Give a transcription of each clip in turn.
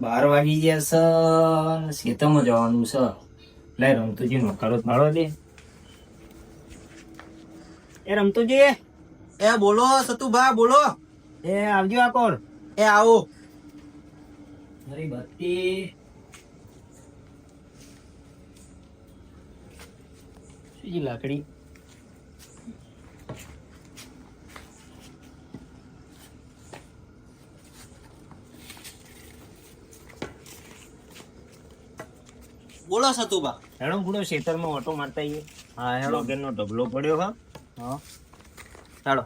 બાર વાગી ગયા છે ખેતરમાં જવાનું છે. લાય રમતુજી નોકરો ભાડો દે. એ રમતુજી એ બોલો સતુભા બોલો. એ આવજો આ કોણ? એ આવો. અરે બત્તી લાકડી? બોલો સતુભા. હેડો પૂરો ખેતરમાં ઓટો મારતા આવીએ. હા લોગેનનો ઢગલો પડ્યો હા. હા. ચાલો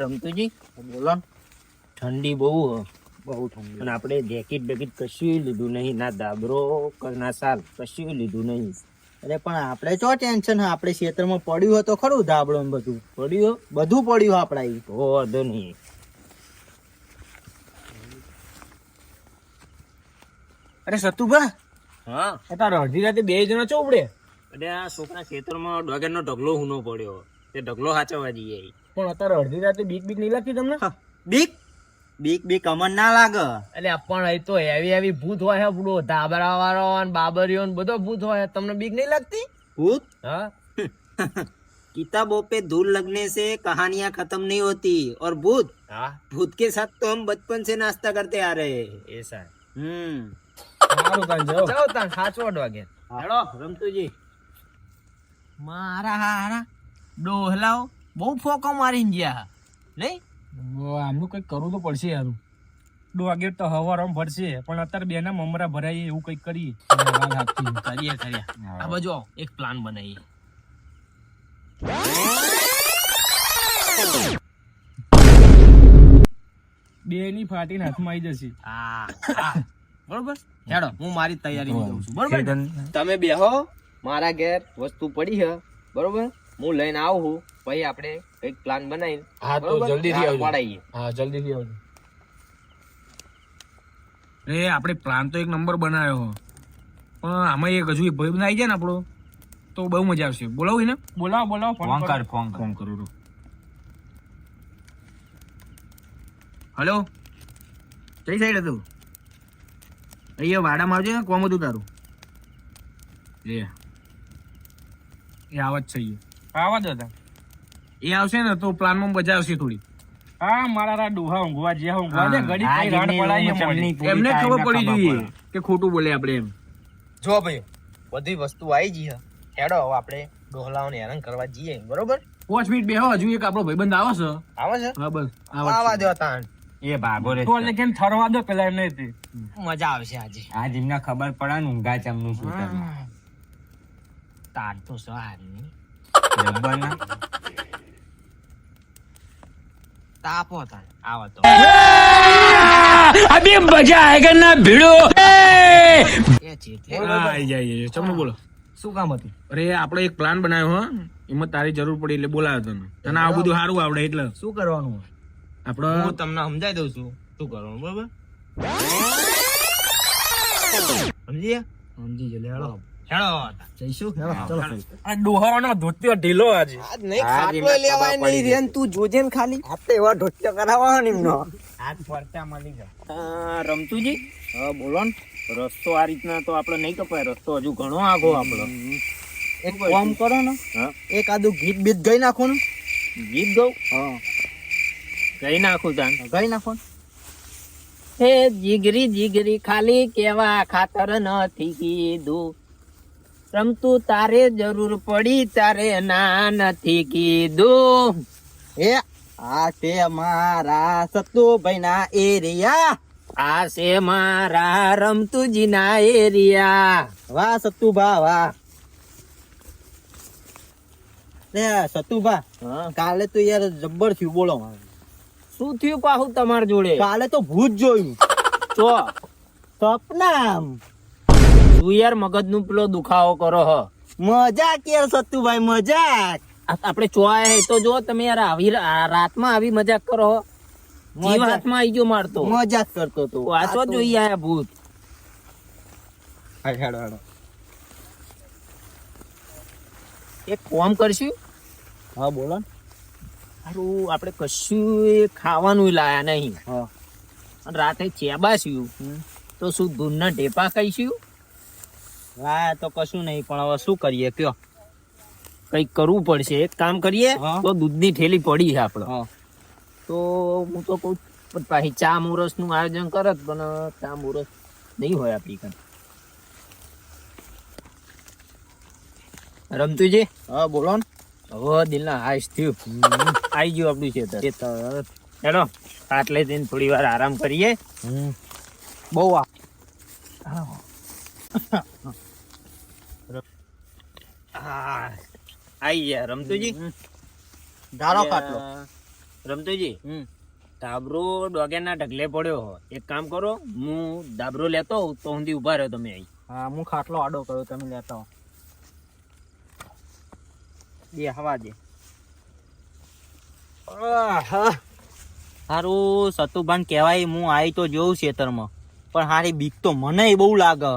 રમતુજી બોલો ઠંડી બહુ બહુ ઠંડી. અને આપણે જેકેટ બેકેટ કશું લીધું નહીં ના દાબરો ના સાલ કશું લીધું નહીં. અરે પણ આપણે ચો ટેન્શન આપણે ક્ષેત્રમાં પડ્યું હતો ખરું ધાબળો બધું. પડ્યું બધું પડ્યું આપણા ઈ. વાંધો નહીં. અરે સતુભા? હા? તારે અડધી રાતે બે જણા ચોપડે એટલે આ છોકરા ખેતરમાં ડોગરનો ઢગલો હુનો પડ્યો. તે ઢગલો સાચવવા જઈએ પણ અત્યારે અડધી રાતે બીક બીક નહીં લાગતી તમને? બીક? બીક બીક અમન ના લાગે એટલે પણ એ તો હેવી હેવી ભૂત હોય હે બુડો ધાબરા વાળો ને બાબરીઓ ને બધો ભૂત હોય તમને બીક નહીં લાગતી ભૂત હા किताबों पे धूल लगने से कहानियां खत्म नहीं होती और भूत હા भूत के साथ तो हम बचपन से नाश्ता करते आ रहे हैं એ સાહેબ हम्म સારું તાન જાઓ જાઓ તાન સાચો વાગે હેડો રમતુજી મારા હારા ડોહલાઓ બહુ ફોકો મારીને ગયા નહીં આમનું કંઈક કરવું તો પડશે યાર. ડોગે તો હવારમાં ભરશે પણ અત્યારે બેના મમરા ભરાઈએ એવું કંઈક કરીએ. કરીએ કરીએ. આ બાજુ એક પ્લાન બનાવીએ. બેની ફાટીને હાથમાં આવી જશે. હા હા. બરોબર? હેડો હું મારી તૈયારી જાઉં છું. બરોબર? તમે બેહો મારા ઘેર વસ્તુ પડી છે બરોબર? હું લઈને આવું છું પછી આપણે કંઈક પ્લાન બનાવીને હા તો જલ્દી થી આવજો. પડાઈએ. હા જલ્દીથી આવજો. રે આપણે પ્લાન તો એક નંબર બનાવ્યો. પણ આમાં એક હજુ એક ભાઈ બનાવી જાય ને આપણો. તો બહુ મજા આવશે. બોલાવું એને? બોલાવો બોલાવો ફોન કર. ફોન ફોન કરું. રો. હલો કઈ સાઈડ હતું? અહીંયા વાડામાં આવજો ને કોમ હતું તારું. એ એ આવત છે એ આવા દો એ આવશે ને તો પ્લાનમાં મજા આવશે થોડી. હા મારા રા ડોહા ઊંઘવા જે ઊંઘવા દે ઘડી કઈ રાડ પડાય એમ એમને ખબર પડી જોઈએ કે ખોટું બોલે આપણે એમ. જો ભાઈ બધી વસ્તુ આવી ગઈ હેડો હવે આપણે ડોહલાઓને હેરાન કરવા જઈએ બરોબર? પાંચ મિનિટ બેહો હજુ એક આપણો ભાઈબંધ આવે છે. આવે છે? હા બસ આવા દો તાણ. એ ભાગો રે. તો એટલે કેમ ઠરવા દો પેલા એમને તે. મજા આવશે આજે. આજ એમને ખબર પડે ને ઊંઘા ચમનું શું તાર તો સારી જબ્બરના તાપો તાણ. આવો તો. એ! ચેતે. હા આઈ જાય આઈ જાય. ચમનું બોલો. શું કામ હતું? અરે આપણે એક પ્લાન બનાવ્યો હો. એમાં તારી જરૂર પડી એટલે બોલાવ્યો તને. તને આ બધું સારું આવડે એટલે. શું કરવાનું આપણે હું તમને સમજાવી દઉં છું શું કરવાનું બરોબર? સમજી સમજી ગયો લે હેડો. હેડો જઈશું? ચલો. આ ડોહાનો ધોતિયો ઢીલો આજે આજ નહીં ખાટલો લેવાય નહીં રેન તું જોજે ને ખાલી. આપણે એવા ઢોટિયા કરાવવાનો નિમનો આજ પરચા મળી ગયા. રમતુજી? હા બોલો ને. રસ્તો આ રીતના તો આપણે નહીં કપાય. રસ્તો હજુ ઘણો આગો આપણો. એક કામ કરો ને. એક આદુ ગીત બીત ગઈ નાખો ને. ગીત ગઉ? હા. ગઈ નાખું તાન. ગઈ નાખો ને. હે જીગરી જીગરી ખાલી કેવા ખાતર નથી કીધું. રમતું તારે જરૂર પડી તારે ના નથી કીધું. એ આ છે મારા સતુભાઈ ના એરિયા. આ છે મારા રમતુજીના એરિયા. વાહ સતુભા વાહ. લે સતુભા હા. કાલે તો યાર જબ્બર થયું બોલો. શું થયું પાછું તમાર જોડે? કાલે તો ભૂત જોયું. સપના તું યાર મગજનું પેલો દુખાવો કરો હ. મજાક યાર સત્તુભાઈ મજાક. આપણે ચોય હે તો જો તમે યાર આવી રાતમાં આવી મજાક કરો હો. જીવ હાથમાં આવી ગયો મારતો મજાક કરતો તો વાંચો જોઈ આયા ભૂત. એક કોમ કરશું? હા બોલો. સારું આપણે કશું ખાવાનું લાયા નહીં. હા. રાતે ચેબાસ્યું તો શું ધૂનના ઢેપા ખાઈશું? હા તો કશું નહીં પણ હવે શું કરીએ કયો? કંઈક કરવું પડશે. એક કામ કરીએ તો દૂધની ઠેલી પડી છે આપણે. તો હું તો કહું પાછી ચા મુરસનું આયોજન કરત પણ ચા મુરસ નહીં હોય આપણી કાંઈ રમતુજી? હા બોલો ને. હવે દિલના હાશ થયું. આવી ગયું આપણું ખેતર. ચલો આટલે જઈને થોડી વાર આરામ કરીએ. બહુ આ આ, આઈ ગયા રમતુજી? ધારો કાટલો રમતુજી? હમ. ધાબરો ઢગલે પડ્યો હો. એક કામ કરો હું ધાબરો લેતો હોઉં તો હું ઊભા રહ્યો તમે અહીં. હા હું ખાટલો આડો કર્યો તમે લેતા હો. બે હવા દે. હારું સતુભાન કહેવાય હું આવી તો જોઉં ખેતરમાં પણ હારી બીક તો મને બહુ લાગે.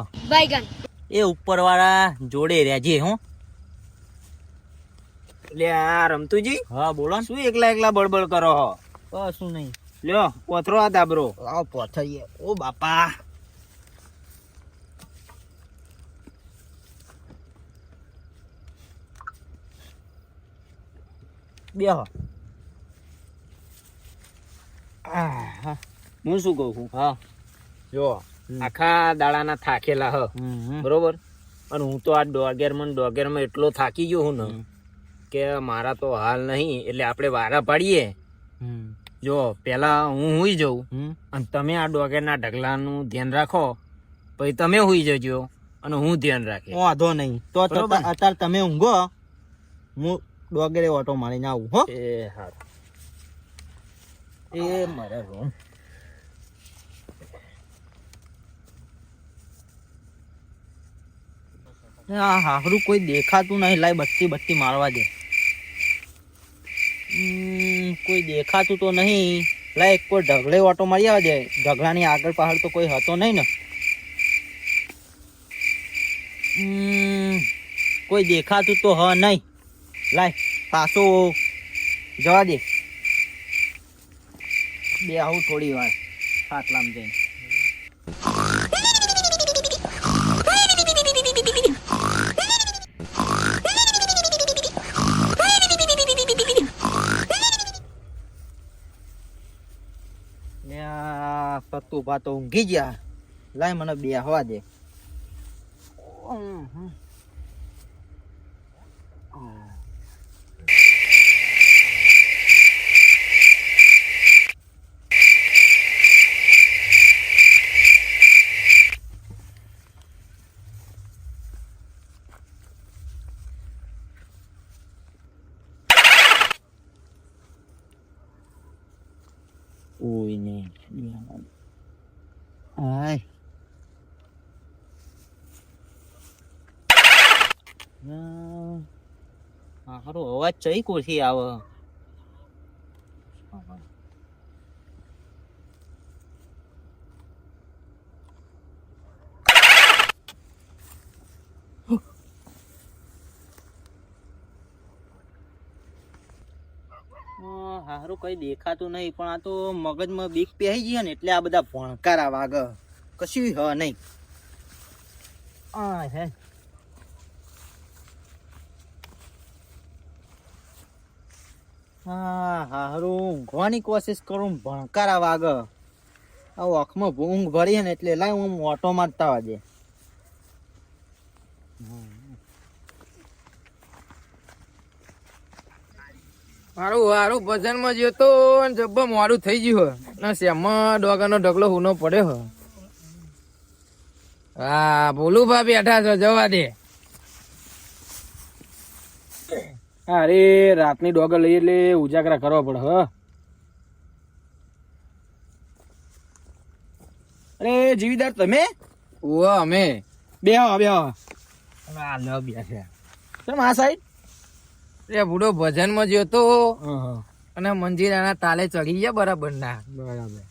એ ઉપરવાળા જોડે રહેજે હું. એટલે આ રમતુજી હા બોલો શું એકલા એકલા બળબળ કરો હો? કશું નહીં. લ્યો પોથરો આ દાબરો. આવ પોથરીએ ઓ બાપા. બેહો. હું શું કહું છું? હા. જો આખા દાડાના થાકેલા હ. બરોબર? અને હું તો આ ડોગેરમાં ડોગેરમાં એટલો થાકી ગયો હું ને. કે મારા તો હાલ નહીં એટલે આપણે વારા પાડીએ. જો પેલા હું હુઈ જઉં. અને તમે આ ડોગેરના ઢગલાનું ધ્યાન રાખો. પછી તમે હુઈ જજો અને હું ધ્યાન રાખે વાંધો નહીં. તો અત્યારે તમે ઊંઘો. હું ડોગરે ઓટો મારીને આવું હો. એ હા એ મારે રૂમ હા હારું કોઈ દેખાતું નહીં. લાય બત્તી બત્તી મારવા દે. કોઈ દેખાતું તો નહીં. લાય કોઈ ઢગલે ઓટો મારી આવે દે. ઢગલાની આગળ પાછળ તો કોઈ હતો નહીં ને. કોઈ દેખાતું તો હ નહીં. લાય પાછો જવા દે. બે આવું થોડી વાર, ખાટલામાં જઈને. લ્યા, સત્તુ ભા તો ઊંઘી ગયા લાય મને બે હવા દે Ui nè Ai. હા હારું અવાજ ચઈ કોથી આવે હા, હારું કઈ દેખાતું નહીં, પણ આ તો મગજમાં બીક પહેરી ગઈ ને એટલે આ બધા ભણકારા વાગ કશું હ નહીં. આ હે. હા હારું ઊંઘવાની કોશિશ કરું ભણકારા વાગ આ આંખમાં ઊંઘ ભરી હે ને એટલે લાય હું ઓટો મારતા વાજે મારું હારું ભજનમાં તો જબ્બા મોડું થઈ ગયું હે ના શ્યામમાં ડોગાનો ઢગલો હુનો પડ્યો હે હા બોલું ભા બેઠા છો જવા દે. અરે રાતની ડોગર લઈ એટલે ઉજાગરા કરવા પડે હ. અરે જીવીદાર તમે? ઓ અમે. બે બે આ લ છે તમે આ સાઈડ એ બુડો ભજનમાં તો અને મંજીરાના તાલે ચડી ગયા બરાબર ના બરાબર.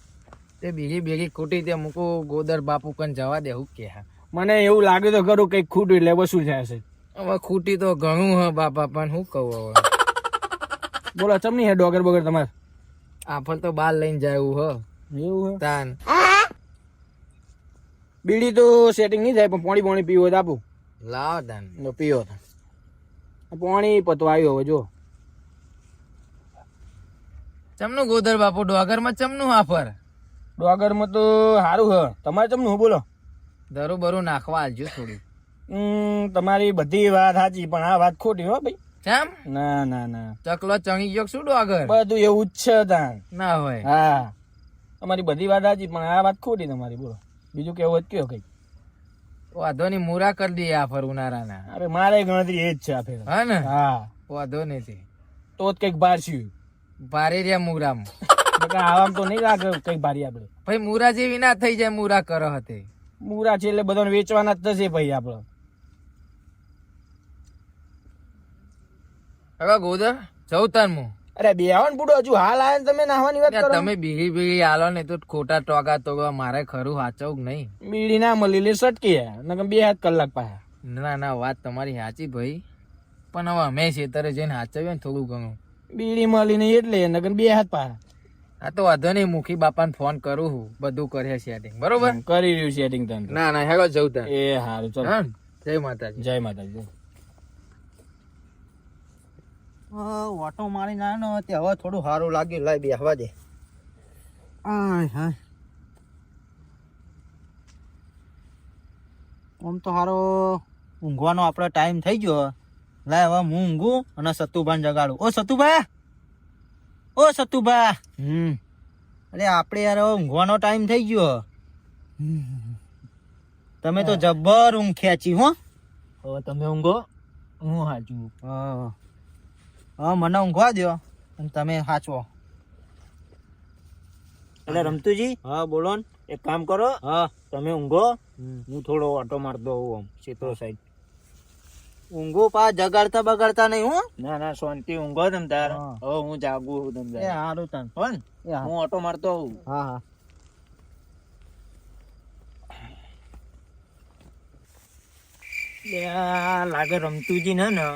તે બીજી બીજી ખોટી તે મૂકો ગોદર બાપુ કન જવા દેવું કે મને એવું લાગે તો ખરું કઈ ખોટું એટલે વસૂલ થાય છે. હવે ખૂટી તો ઘણું હ બાપા પણ શું કહું હવે? બોલો ચમની હે ડોગર બગર તમારે? આફર તો બાર લઈને જાય એવું હ. એવું હે? તાન. બીડી તો સેટિંગ નહીં થાય પણ પોણી પોણી પીવો તો આપું. લાવો તાન. પીવો તો. પાણી પતવાયું હવે જો. ચમનું ગોદર બાપુ ડોગરમાં ચમનું આફર ડોગરમાં તો સારું હ. તમારે ચમનું બોલો? દરું બરું નાખવા આલજો થોડું. તમારી બધી વાત સાચી પણ આ વાત ખોટી હો ભાઈ. કેમ ના ના ના. ચકલો ચણી ગયો શું ડોગર બધું એવું જ છે તાન ના હોય. હા. તમારી બધી વાત સાચી પણ આ વાત ખોટી તમારી બોલો. બીજું કેવું જ કયો કઈ વાંધો નહીં મૂરા કરી દઈએ આ ફર ઉનાળાના. અરે મારે ગણતરી એ જ છે આ ફેર. હા ને? હા. વાંધો નથી. તો જ કંઈક બાર છીએ ભારે રહ્યા મૂરામાં. આવામ તો નહીં લાગે કઈ ભારી આપણે. ભાઈ મૂરા જેવી ના થઈ જાય મૂરા કરો હતે. મૂરા છે એટલે બધાને વેચવાના જ થશે ભાઈ આપણે. હવે ગોદર જવું તાર હું. અરે બે બુડો હજુ હાલ આવે ને તમે નાહવાની વાત કરો. તમે બીડી બીડી હાલો ને તો ખોટા ટોકા તો મારે ખરું સાચવું નહીં? બીડી ના મળી લે સટકી નકમ બે હાથ કલાક પાયા ના ના વાત તમારી સાચી ભાઈ. પણ હવે અમે છેતરે જઈને સાચવીએ ને થોડું ઘણું. બીડી મળી નહીં એટલે નકમ બે હાથ પાયા આ તો વાંધો નહીં મુખી બાપાને ફોન કરું હું બધું કરે સેટિંગ બરોબર? કરી રહ્યું સેટિંગ તને ના ના હેગો જવું તા એ હારું ચલો. જય માતાજી. જય માતાજી ઓટો મારી નાનો તે હવે થોડું સારું લાગ્યું. લાય બેહવા દે. આય હાય. આમ તો સારો ઊંઘવાનો આપણો ટાઈમ થઈ ગયો. લાય હવે હું ઊંઘું અને સતુભાઈ જગાડું. ઓ સતુભા! ઓ સતુભા! હમ. અરે આપણે યાર ઊંઘવાનો ટાઈમ થઈ ગયો. તમે તો જબ્બર ઊંઘ ખેંચી હો. હવે તમે ઊંઘો હું હાચું હા. હા મને ઊંઘવા દો અને તમે સાચવો એટલે રમતુજી હા બોલો ને. એક કામ કરો હા. તમે ઊંઘો. હું થોડો ઓટો મારતો હોઉં આમ સીતો સાઈડ ઊંઘો પા જગાડતા બગાડતા નહીં હું. ના ના શાંતિ ઊંઘો તમ તાર. હા. હવે હું જાગું હું તમ એ તાર સારું તન પણ એ હું. ઓટો મારતો હોઉં હા હા. લાગે રમતુજી ને ને.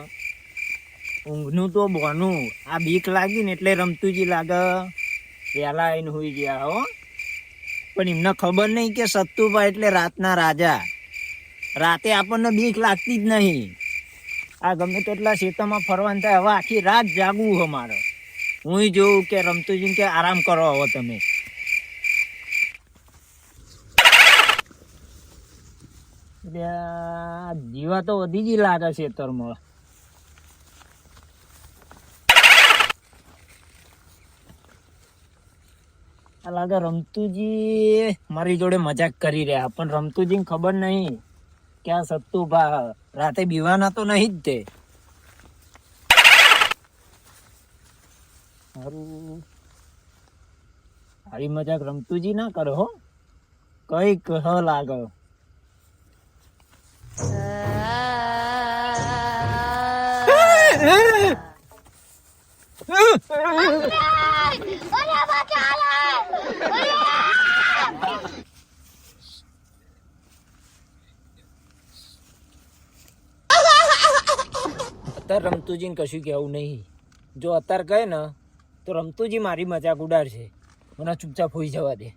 ઊંઘનું તો બોનું. આ બીક લાગી ને એટલે રમતું જ લાગે. પેલા આઈને હોઈ ગયા હો. પણ એમને ખબર નહીં કે સત્તુભાઈ એટલે રાતના રાજા. રાતે આપણને બીક લાગતી જ નહીં. આ ગમે તેટલા શેતોમાં ફરવાનું થાય, હવે આખી રાત જાગવું હો મારે. હું જોઉં કે રમતુજી કે આરામ કરો હવે તમે. જીવા તો વધી જ લાગે છે ખેતરમાં લાગે રમતુજી મારી જોડે મજાક કરી રહ્યા પણ રમતુજી ખબર નહીં કે આ સત્તુભા રાતે બીવાના તો નહીં જ તે. આવી મજાક રમતુજી ના કરો હો કંઈક હ લાગે અત્યારે રમતુજીને કશું કહેવું નહીં. જો અત્યારે કહે ને તો રમતુજી મારી મજાક ઉડાડશે. મને ચૂપચાપ હોઈ જવા દે.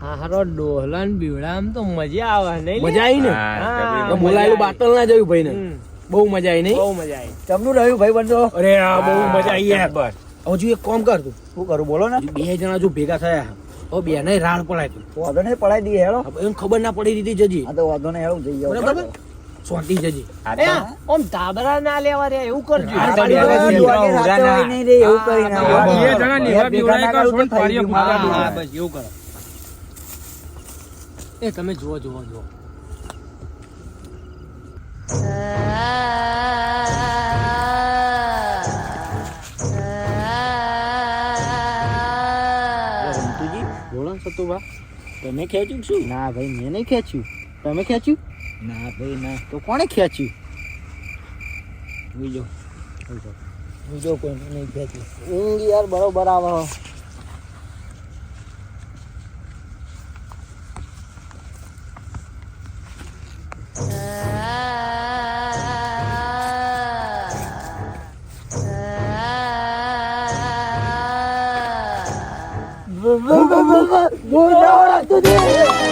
હારો ડોહલાન બીવડામ તો મજા આવે નહીં મજા આવી ને? બોલાયેલું બાટલ ના જોયું ભાઈ ને બહુ મજા આવી નહીં? બહુ મજા આવી તમને રહ્યું ભાઈ બંધો? અરે બહુ મજા આવી યાર હજુ એક કોમ કર તું. શું કરું બોલો ને? બે જણા જો ભેગા થયા. હવે બે નહીં રાણ પડાય તું. વાંધો નહીં પડાય દઈએ હેલો એમ ખબર ના પડી દીધી જજી. આ તો વાંધો નહીં હેલો જઈ જાઓ બરાબર? સોટી જજી. ઓમ તાબરા ના લેવા રે એવું કરજો. નહીં રે, એવું કરી ના. બે જણા લેવા ભેગા કા. ફાળવા હા, હા, બસ એવું કરો. એ તમે જુઓ જુઓ જુઓ. ખેંચ્યું બા તમે ખેંચ્યું શું? ના ભાઈ મેં નહીં ખેંચ્યું. તમે ખેંચ્યું? ના ભાઈ ના. તો કોણે ખેંચ્યું? બીજો. બીજો. કોઈ નહીં ખેંચ્યું ઊંઘ યાર બરોબર આવે. Woo! Ah. Ah. Ah. બોલ બોલ બોલ બોલ બોલ